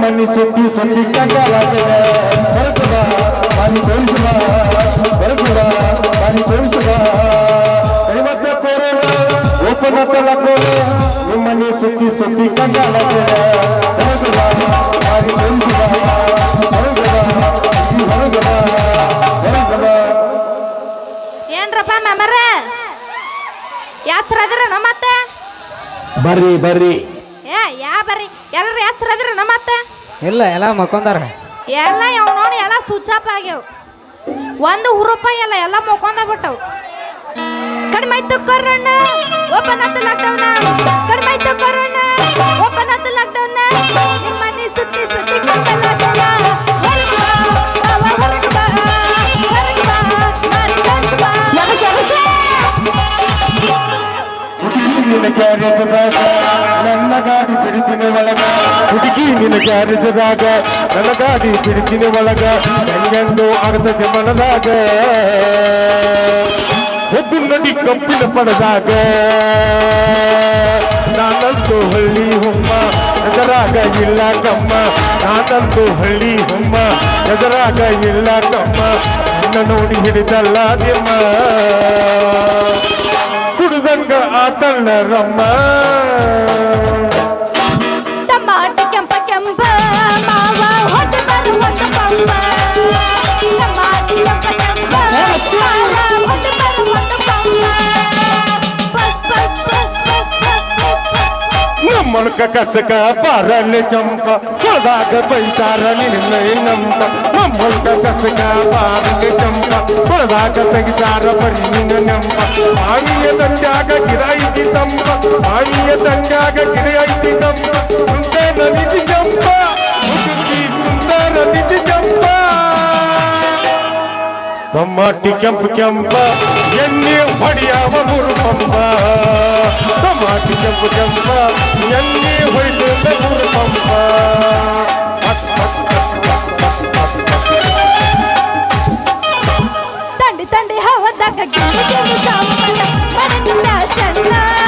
ನಿಮ್ಮಲ್ಲಿ ಸುತ್ತಿ ಸುತ್ತಿ ಕಂಡಲಾಗಿದೆ ಬರಸುವ ಬಾರಿ ತೋರಿಸುವ ಬರಸುವ ಬಾರಿ ತೋರಿಸುವ. ಐವತ್ತ ಕೋರಲ ಒಪ್ಪನತ್ತಲ ಕೋರ ನಿಮ್ಮಲ್ಲಿ ಸುತ್ತಿ ಸುತ್ತಿ ಕಂಡಲಾಗಿದೆ ತೋರಿಸುವ ಏನ್ರಪ್ಪ ಯಾಸ್ರ ಅದಿರ ಮತ್ತೆ? ಬರ್ರಿ ಬರ್ರಿ. ಏ ಯಾ ಬರ್ರಿ. ಎಲ್ಲರೂ ಯಾಸ್ರ ನಮ್ಮ ಅತ್ತೆ? ಇಲ್ಲ ಎಲ್ಲ ಮಕ್ಕೊಂದಾರ ಎಲ್ಲ ಯಾವ ನೋಡಿ ಎಲ್ಲ ಸ್ವಿಚ್ ಆಫ್ ಆಗ್ಯಾವ. ಒಂದು ರೂಪಾಯಿ ಎಲ್ಲ ಎಲ್ಲ ಮಕ್ಕೊಂದ ಬಿಟ್ಟವು. ಕಡಿಮೆ ಆಯ್ತು ಕೊರೋಣ ಓಪನ್ ಆಯ್ತು ಲಾಕ್ಡೌನ್ ಕಡಿಮೆ ಆಯ್ತು ಕೊರೋಣ ಓಪನ್ ಆಯ್ತು ಲಾಕ್ಡೌನ್ ನಿಮ್ಮನೆ ಸುತ್ತಿ ಸುತ್ತಿ ಕಟ್ಟಲಾಗಲ್ಲ Thank ಬಾ, ಗಾಡಿ ಬಿಡಿಸಿನ ಒಳಗ, ಹುಡುಗಿ ನಿನ್ನ ಗ್ಯಾರೇಜದಾಗ ನನ್ನ ಗಾಡಿ ಬಿಡಿಸಿನ ಒಳಗ, ಹೆಂಗೆಂದು ಆಗತದೆ ಮನದಾಗ. ಎದ್ದು ನದಿ ಕಪ್ಪಿನ ಪಡೆದಾಗ, ನಾನಂತೂ ಹಳ್ಳಿ ಹುಮ್ಮ ಎದರಾಗ ಇಲ್ಲ ಕಮ್ಮ. ನಾನಂತೂ ಹಳ್ಳಿ ಹೊಮ್ಮ ಎದರಾಗ ಇಲ್ಲ ಕಮ್ಮ. ನನ್ನ ನೋಡಿ ಹಿಡಿದಲ್ಲ ನಿಮ್ಮ ಕುಡಿದಂಗ ಆತಣ್ಣ ರಮ್ಮ. ಟಮಾಟ ಕೆಂಪ ಕೆಂಪ ಮಾವ ಹೊಟ್ಟೆ ಬರು ಹೊಟ್ಟ ಪಂಪ ನಮ್ಮಳಕ ಕಸಕ ಪಾರನೆ ಚಂಪ ಹೊಳದಾಗ ಬೈತಾರ ನಿನ್ನ ನಂಪ ಮೊಳಕ ಕಸಕ ಪಾರನೆ ಚಂಪ ಹೊಳದಾಗ ತೆಗಿತಾರ ನಿನ್ನ ನೆಂಪ. ಮಾವಿಯ ದಂಜಾಗ ಗಿರಾಯಿತಿ ತಂಪ ಮಾವಿಯ ದಂಜಾಗ ಗಿರಾಯಿತಿ ತಂಪ. ಮುಂದೆ ನದಿತಿ ಚಂಪ ಮುಂದೆ ನದಿತಿ ಚಂಪ. ಟಮಾಟಿ ಕೆಂಪು ಕೆಂಪ ಎಣ್ಣೆ ಹೊಡೆಯವ ಮೂರು ಪಂಪ. ಟಮಾಟಿ ಕೆಂಪು ಕೆಂಪ ಎಣ್ಣೆ ಹೊಡೆದ ಮೂರು ಪಂಪ. ತಂಡಿ ತಂಡಿ ಹವದಾಗ ಮಡನ ಫ್ಯಾಷನ್ ತಂಡಿ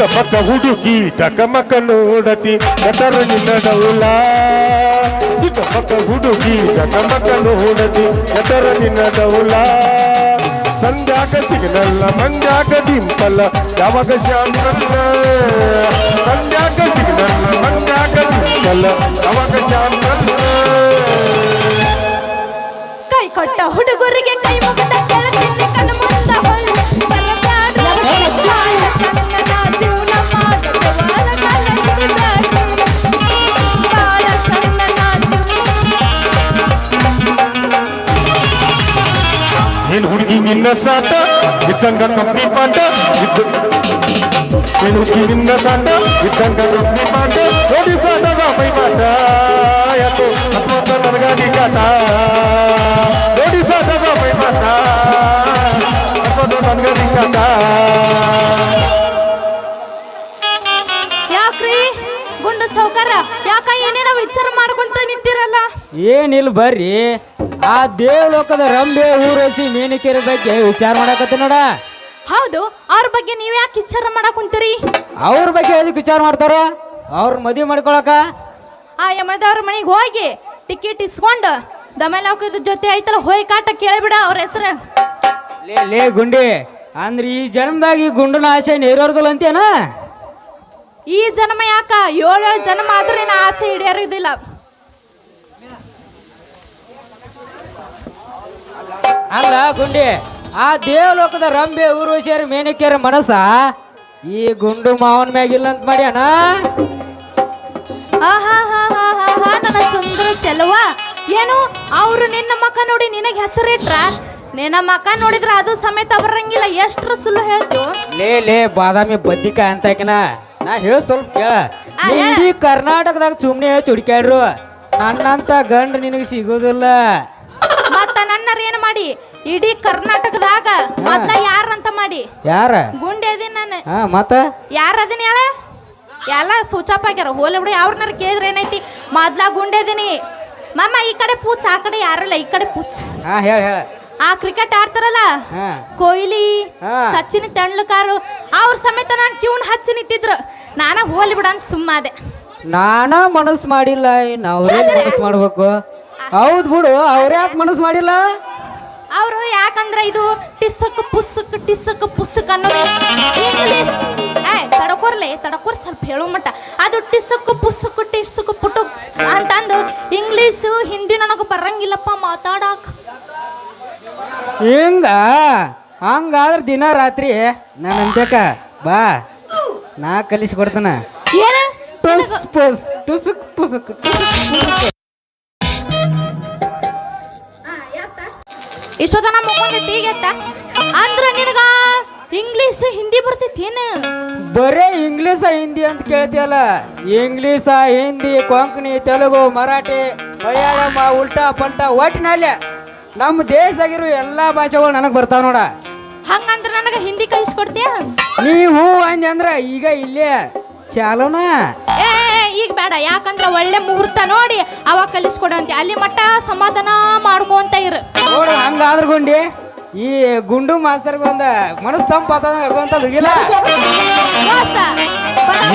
ಚಿಕ್ಕಪಕ್ಕ ಹುಡುಗಿ ಟಕಮಕ ನೋಡತಿ ಕಟರ ನಿನ್ನ ಡೌಲ ಚಿಕ್ಕಪಕ್ಕ ಹುಡುಗಿ ಟಕಮಕ ನೋಡತಿ ಕಟರ ನಿನ್ನ ಡೌಲ ಸಂಧ್ಯಾಕ ಸಿಗ್ನಲ್ಲ ಮಂಜಾಕ ದಿಂಪಲ್ಲ ಯಾವಾಗ ಶಾಂತಲ್ಲ ಸಂಧ್ಯಾಕ ಸಿಗ್ನಲ್ಲ ಮಂಜಾಕ ದಿಂಪಲ್ಲ ಯಾವಾಗ ಶಾಂತಲ್ಲ ಕೈ ಕೊಟ್ಟ ಹುಡುಗರಿಗೆ ಕೈ ಮುಗಿದ ಕೆಳತಿಂದ ಕಣ್ಣು ಮುಂದ ಹೊಳ್ಳು. ನಿನ್ನ ಸಾಟ ಇದ್ದಂಗ ಕಂಪ್ನಿ ಪಾಟ ಇದ್ದು ಹುಡುಗಿ ನಿನ್ನ ಸಾಟ ಇದ್ದಂಗ ಕಂಪ್ನಿ ಪಾಟ ನೋಡಿ ಸಾಟದ ಮೈ ಪಾಟ ಯಾಕೋ ಹತ್ತೊಂಬತ್ತ ನನಗಾಗಿ ಕಾಟ. ನೋಡಿ ಸಾಟದ ಮೈ ಪಾಟ ಹತ್ತೊಂಬತ್ತ ನನಗಾಗಿ ಕಾಟ. ಯಾಕ್ರಿ? ಗುಂಡು ಸೌಕರ ಯಾಕ ಏನೇನೋ ವಿಚಾರ ಮಾಡ್ಕೊಂತ ನಿಂತಿರಲ್ಲ? ಏನಿಲ್ಲ ಬರ್ರಿ. ಆ ದೇವಲೋಕದ ರಂಬೆ ಊರಸಿ ಮೀನಿಕೆರೆ ಬಗ್ಗೆ ವಿಚಾರ ಮಾಡಕತ್ತಿ ನೋಡ. ಹೌದು ಅವ್ರ ಬಗ್ಗೆ ನೀವ್ ಯಾಕೆ ವಿಚಾರ ಮಾಡಕ್ ಕುಂತೀರಿ? ಅವ್ರ ಬಗ್ಗೆ ಎದಕ್ಕೆ ವಿಚಾರ ಮಾಡ್ತಾರ? ಅವ್ರ ಮದುವೆ ಮಾಡ್ಕೊಳಕ? ಆ ಯಮದವ್ರ ಮನೆಗೆ ಹೋಗಿ ಟಿಕೆಟ್ ಇಸ್ಕೊಂಡು ದಮಲೋಕದ ಜೊತೆ ಐತಲ್ಲ ಹೋಯ್ ಕಾಟ ಕೇಳಿಬಿಡ ಅವ್ರ ಹೆಸರು. ಲೇ ಲೇ ಗುಂಡಿ ಅಂದ್ರೆ ಈ ಜನ್ಮದಾಗ ಈ ಗುಂಡನ ಆಸೆ ನೇರೋರ್ದಲ್ಲ ಅಂತೇನಾ ಈ ಜನ್ಮ ಯಾಕ? ಏಳೇಳು ಜನ್ಮ ಆದ್ರೂ ನಾ ಆಸೆ ಈಡೇರೋದಿಲ್ಲ ಅಲ್ಲ ಗುಂಡಿ. ಆ ದೇವಲೋಕದ ರಂಬೆ ಊರ್ವಶಿಯರ ಮೇನಕೆಯರ ಮನಸ್ಸ ಈ ಗುಂಡು ಮಾವನ ಮ್ಯಾಗಿಲ್ಲ ಅಂತ ಮಾಡ್ಯಾನ? ನನ್ನ ಸುಂದರ ಚೆಲುವ. ಏನು? ಅವರು ನಿನ್ನ ಮಕ್ಕ ನೋಡಿ ನಿನಗೆ ಹೆಸರಿಟ್ರ? ನಿನ್ನ ಮಕ್ಕ ನೋಡಿದ್ರ ಅದು ಸಮೇತ ಬರಂಗಿಲ್ಲ. ಎಷ್ಟ್ರ ಸುಳ್ಳು ಹೇಳ್ತು ಲೇ ಲೇ ಬಾದಾಮಿ ಬದ್ನಿಕಾಯಿ ಅಂತ ನಾ ಹೇಳ ಸ್ವಲ್ಪ ಕೇಳ. ಇಡೀ ಕರ್ನಾಟಕದಾಗ ಸುಮ್ಮನೆ ಚುಡ್ಕ್ಯಾಡ್ರು. ನನ್ನಂತ ಗಂಡ ನಿನಗೆ ಸಿಗೋದಿಲ್ಲ. ಮತ್ತ ಏನ್ ಮಾಡಿ? ಇಡೀ ಕರ್ನಾಟಕದಾಗ ಮೊದ್ಲ ಯಾರಂತ ಮಾಡಿ? ಯಾರ? ಗುಂಡೆ ಅದೀನಿ ನಾನು. ಹಾ ಮತ್ತ? ಯಾರ ಅದೀನಿ ಹೇಳ? ಎಲ್ಲ ಸುಚಾಪ್ ಆಗ್ಯಾರ. ಹೋಲಿ ಬಿಡಿ ಅವ್ರನ್ನಾರ ಕೇಳಿದ್ರೆ ಏನೈತಿ? ಮೊದ್ಲ ಗುಂಡೆ ಅದೀನಿ. ಮಾಮ ಈ ಕಡೆ ಪೂಚ್ ಆ ಕಡೆ ಯಾರಲ್ಲ ಈ ಕಡೆ ಪೂಚ್. ಹಾ ಹೇಳ ಹೇಳ. ಆ ಕ್ರಿಕೆಟ್ ಆಡ್ತಾರಲ್ಲ? ಹಾ. ಕೊಹ್ಲಿ ಹಾ. ಸಚಿನ್ ತೆಂಡ್ಲುಕರ್ ಅವ್ರ ಸಮೇತ ನಾನು ಕ್ಯೂನ್ ಹಚ್ಚಿ ನಿಂತಿದ್ರು. ನಾನ ಹೋಲಿ ಬಿಡ ಅಂತ ಸುಮ್ಮಾದೆ. ನಾನ ಮನಸ್ ಮಾಡಿಲ್ಲ ಇನ್ನು ಅವ್ರೇ ಮನಸ್ಸು ಮಾಡ್ಬೇಕು? ಹೌದ್ ಬಿಡು ಅವ್ರ ಯಾಕೆ ಮನಸ್ಸು ಮಾಡಿಲ್ಲ? ಅವರು ಯಾಕಂದ್ರೆ ಇದು ಟಿಸ್ಸಕ್ ಪುಸ್ತಕ್ ಟಿಸ್ಸಕ್ ಪುಸ್ತಕ್ ಅನ್ನೋ ತಡಕೋರ್ಲೆ ತಡಕೋರ್ ಸ್ವಲ್ಪ ಹೇಳೋ ಮಟ್ಟ. ಅದು ಟಿಸ್ಸಕ್ ಪುಸ್ತಕ್ ಟಿಸ್ಸಕ್ ಪುಟುಕ್ ಅಂತಂದು ಇಂಗ್ಲೀಷು ಹಿಂದಿ ನನಗೆ ಬರಂಗಿಲ್ಲಪ್ಪ ಮಾತಾಡಕ್. ಹಿಂಗ ಹಂಗಾದ್ರೆ ದಿನ ರಾತ್ರಿ ನಾನು ಅಂತಕ ಬಾ ನಾ ಕಲಿಸಿ ಕೊಡ್ತಾನ. ಏನ? ಟುಸ್ ಪುಸ್ ಟುಸುಕ್ ಪುಸುಕ್ ಇಷ್ಟೊತ್ತನ ಮುಕ್ಕೊಂಡಿ ಈಗೆತ್ತ ಅಂದ್ರ ನಿನಗ ಇಂಗ್ಲೀಷ್ ಹಿಂದಿ ಬರ್ತೈತೇನು ಬರೇ ಇಂಗ್ಲೀಷ ಹಿಂದಿ ಅಂತ ಕೇಳ್ತಿಯಲ್ಲ. ಇಂಗ್ಲೀಷ ಹಿಂದಿ ಕೊಂಕಣಿ ತೆಲುಗು ಮರಾಠಿ ಮಲಯಾಳಂ ಉಲ್ಟಾ ಪಲ್ಟಾ ಒಟ್ಟಿನಲ್ಲಿ ನಮ್ಮ ದೇಶದಾಗಿರೋ ಎಲ್ಲಾ ಭಾಷೆಗಳು ನನಗೆ ಬರ್ತಾವ ನೋಡ. ಹಂಗಂದ್ರೆ ನನಗ ಹಿಂದಿ ಕಳಿಸ್ಕೊಡ್ತೀಯ ನೀವು ಅಂದೆ ಅಂದ್ರ ಈಗ ಇಲ್ಲೇ ಚಾಲೋನಾ. ಈಗ ಬೇಡ ಯಾಕಂದ್ರೆ ಒಳ್ಳೆ ಮುಹೂರ್ತ ನೋಡಿ ಅವಾಗ ಕಲಿಸ್ಕೊಡಂತೆ ಅಲ್ಲಿ ಮಟ್ಟ ಸಮಾಧಾನ ಮಾಡ್ಕೊಂತ ಇರು. ನೋಡು ಹಂಗಾದ್ರ ಗುಂಡಿ ಈ ಗುಂಡು ಮಾಸ್ತರ್ ಬಂದ ಮನಸ್ಸು ತಂಪಾತಂತ ಇಲ್ಲ.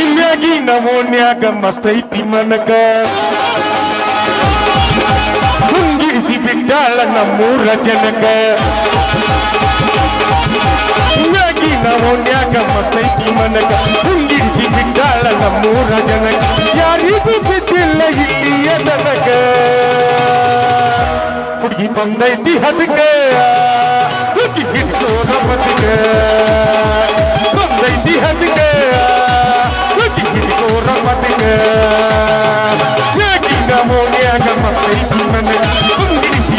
ಇಲ್ಲಾಗಿ ನಮೋನ್ಯಾಗ ಮಸ್ತೈತಿ ಮನಕ. ಬಿಟ್ಟಾಳ ನಮ್ಮೂರ ಜನಕ. ಹಿಂಗಾಗಿ ನಮೋನ್ಯಾಗ ಮಸ್ತೈತಿ ಮನಕ ಹುಂಗಿರಿಸಿ ಬಿಟ್ಟಾಳ ನಮ್ಮೂರ ಜನಕ ಯಾರಿಗೂ ಬಿದ್ದಿಲ್ಲ ಇಲ್ಲಿಯ ತನಕ ಹುಡುಗಿ ಬಂದೈತಿ ಹದಕ ಹುಡುಗಿ ಹಿಡ್ಸೋ ಬದುಕ. ಬಂದೈತಿ ಹದಕ ಹುಡುಗಿ ಹಿಡ್ಸೋರ ಬದುಕ. ಯಾಕೆ ನಮೋನ್ಯಾಗ ಮತ್ತೈತಿ ಮನಕ ಹುಂಗಿರಿಸಿ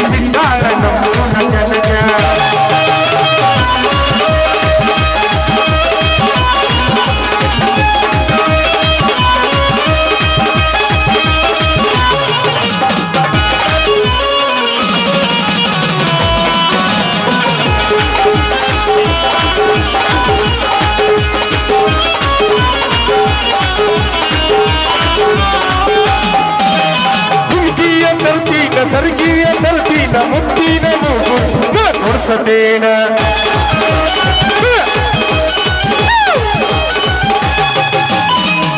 ಬಿಟ್ಟಾಳ ನಮ್ಮೂರ ಜನಕ ಕೊಡ್ಸತೇನ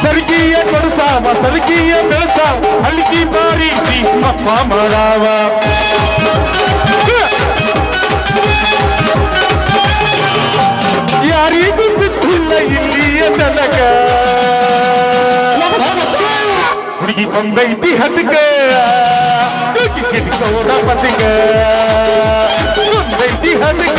ಸರ್ಗೀಯ ಕೊಡಸಾವ ಸರ್ಗೀಯ ಬೆಳಸಾವ ಹಲ್ಕಿ ಬಾರಿಸಿ ಅಪ್ಪ ಮಾಡಾವ. ಯಾರಿಗೂ ಸಿಕ್ಕಿಲ್ಲ ಇಲ್ಲಿಯ ತನಕ. ಹುಡುಗಿ ಬಂದೈತಿ ಹದಕ ಹುಡುಗಿ हद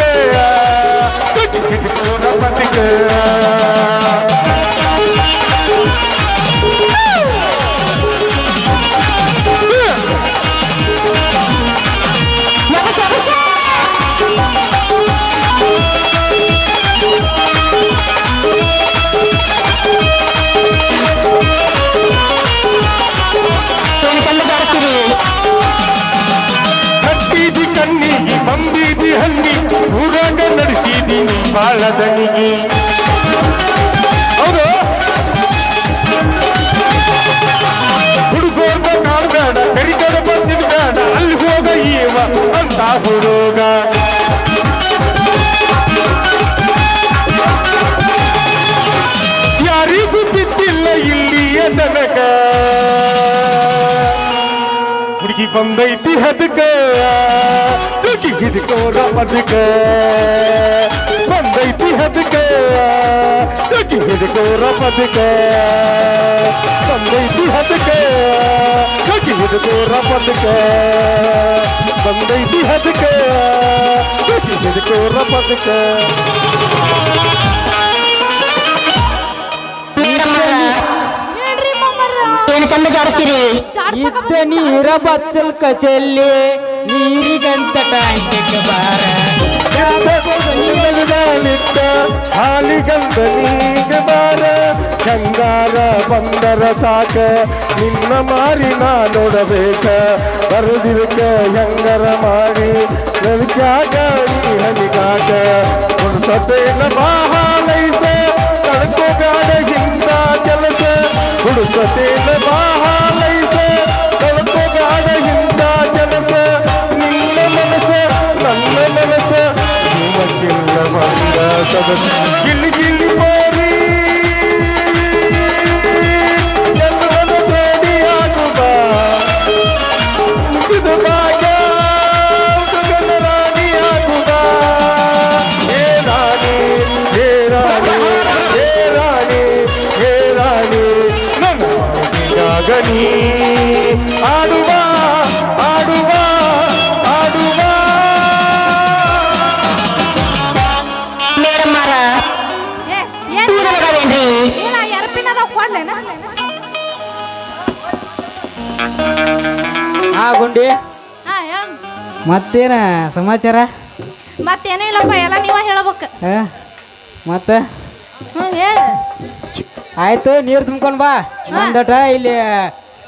ದಣಿಗಿ ಹೌದು. ಹುಡುಗೋರ್ಗ ಕಾಡ್ಬೇಡ ಕರಿಕಡೆ ಬಂದಿದ್ ಬೇಡ ಅಲ್ಲಿ ಹೋಗ ಈವ, ಅಂತ ಹುಡುಗ. ಯಾರಿಗೂ ಬಿದ್ದಿಲ್ಲ ಇಲ್ಲಿಯ ತನಕ ಹುಡುಗಿ ಬಂದೈತಿ ಹದಕ ಹುಡುಗಿ ಹಿಡ್ಕೋರ ಬದುಕ ಬಂದೈತಿ ಹದಕ ಹುಡುಗಿ ಹಿಡ್ಕೋರ ಬದುಕ ಬಂದೈತಿ ಹದಕ ಹುಡುಗಿ ಹಿಡ್ಕೋರ ಬದುಕ ಬಂದೈತಿ ಹದಕ ಹುಡುಗಿ ಹಿಡ್ಕೋರ ಬದುಕ ಚಂದ ಜಾಡಿಸ್ತೀರಿ ಜಾಡ್ ಇದ್ದ ನೀರ ಬಚ್ಚಲ್ ಕಚಲ್ಲಿ ನೀರಿಗಂತ ಟ್ಯಾಂಕಿಗೆ ಬಾರ. ನಿತ್ತ ಹಾಲಿಗಂದ ನೀಗ ಬಾರ. ಕಂಗಾರ ಬಂದರ ಸಾಕ ನಿನ್ನ ಮಾರಿ ನಾ ನೋಡಬೇಕ ಬರುದಿರುಕ ಹೆಂಗರ ಮಾಡಿ ನಲ್ಕ್ಯಾಗ ನೀ ಹನಿಗಾಕ. ಸತೇನ ಬಾಹಾಲೈಸ ಕಳ್ಕೋಗಾಡ ಹಿಂದ ಕೆಲಸ. ಗುಡಿಸ ತೇಲ ಬಾಹಾಲೈಸ ಕಳಕೋಗಾದ ಜನಸ ಮನಸ ಮನಸ ಆ ಗುಂಡಿ. ಹಾ ಹೇಳ. ಮತ್ತೇನ ಸಮಾಚಾರ? ಮತ್ತೇನೂ ಇಲ್ಲಪ್ಪ ಎಲ್ಲ ನೀವ ಹೇಳ್ಬೇಕು. ಆ? ಮತ್ತೆ? ಹ್ಞೂ ಹೇಳ. ಆಯ್ತು ನೀರು ತುಂಬ್ಕೊಂಡು ಬಾ. ಒಂದಟ ಇಲ್ಲಿ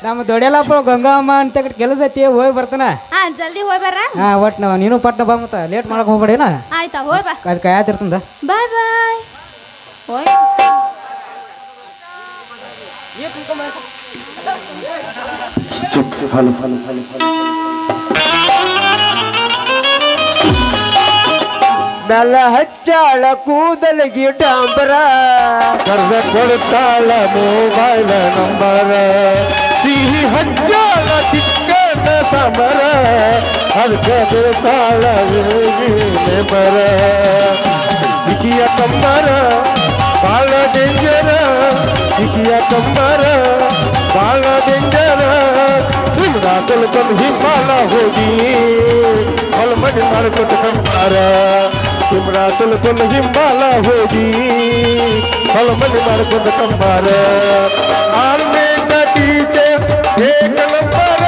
ನಮ್ಮ ದೊಡ್ಡಲಪ್ಪ ಗಂಗಮ್ಮ ಅಂತ ಕೆಲಸ ಐತಿ ಹೋಗಿ ಬರ್ತಾನ. ಹಾ ಜಲ್ದಿ ಹೋಗಿ ಬರ್ರ. ಹಾ ಒಟ್ಟು ನಾವು ನೀನು ಪಟ್ನ ಬಾ ಮತ್ತ ಲೇಟ್ ಮಾಡಕ್ ಹೋಗ್ಬೇಡೇನ ಆಯ್ತಾ ಹೋಗಿ ಬಾ. ಅದು ಕಾಯತಿರ್ತಂದ ಬಾಯ್ ಬಾಯ್. ಹೋಯ್. ನಲ್ಲ ಹಚ್ಚಾಳ ಕೂದಲ ಗಿಡಾಂಬರ ಕರ್ದ ಕೊಡ್ತಾಳ ಮೊಬೈಲ್ ನಂಬರ ಸಿಹಿ ಹಚ್ಚಾಳ ಚಿಕ್ಕನ ಸಮರ ಅದಕ್ಕೆ ಬಿಡ್ತಾಳ ನೆಂಬರ ಇಕಿಯ ಕಂಬರ ಬಾಳ ಡೇಂಜರ ಇಕಿಯ ಕಂಬರ ಬಾಳ ಡೇಂಜರ ಹಿಮ್ರ ತಿಳ್ಕೊಂಡು ಹಿಮಾಲ ಹೋಗಿ ಹೊಲಮಡಿ ಮಾಡ್ಕೊಟ್ಟು ಕಂಬಾರ ಹಿಮ್ರ ತಿಳ್ಕೊಂಡು ಹಿಮಾಲ ಹೋಗಿ ಹೊಲಮಡಿ ಮಾಡ್ಕೊಂಡು ಕಂಬಾರ ಆರ್ಮೇನ ಟೀಚರ್ ಏಕಲಂಬರ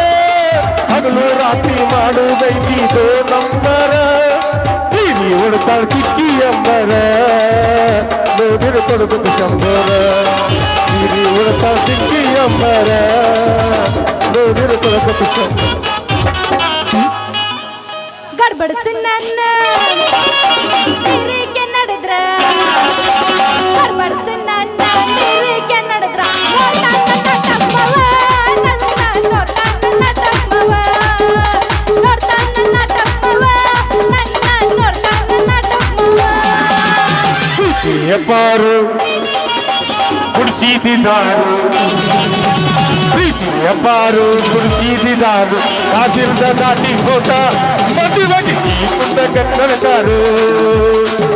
ಹಗಲು ರಾತ್ರಿ ಮಾಡುವುದೈತಿ ದೋ ನಂಬರ ಸೀನಿ ಹೊಡ್ತಾಳ ಕಿಕ್ಕಿ ಎಂಬರ உதிர் கொடுக்கும் சம்போர இது உரத்தா சிங்கி அம்மர உதிர் கொடுக்கும் சம்போர கர்ப்படு சின்ன ಕುಡಿಸಿದಿದ್ದಾರು ಪ್ರೀತಿಯ ಪಾರು ಕುಡಿಸಿದಾರು ಕಾದಿರ್ದ ದಾಟಿ ಹೋದ ಮದುವೆಗೆ ಮುಂದೆ ಕನ್ನಡಕಾರು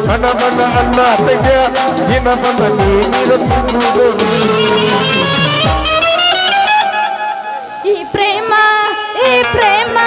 ಹಣ ಮನ ಅನ್ನ ತೆಗೆ ದಿನ ಮನ ನೀರು ಈ ಪ್ರೇಮ ಈ ಪ್ರೇಮ.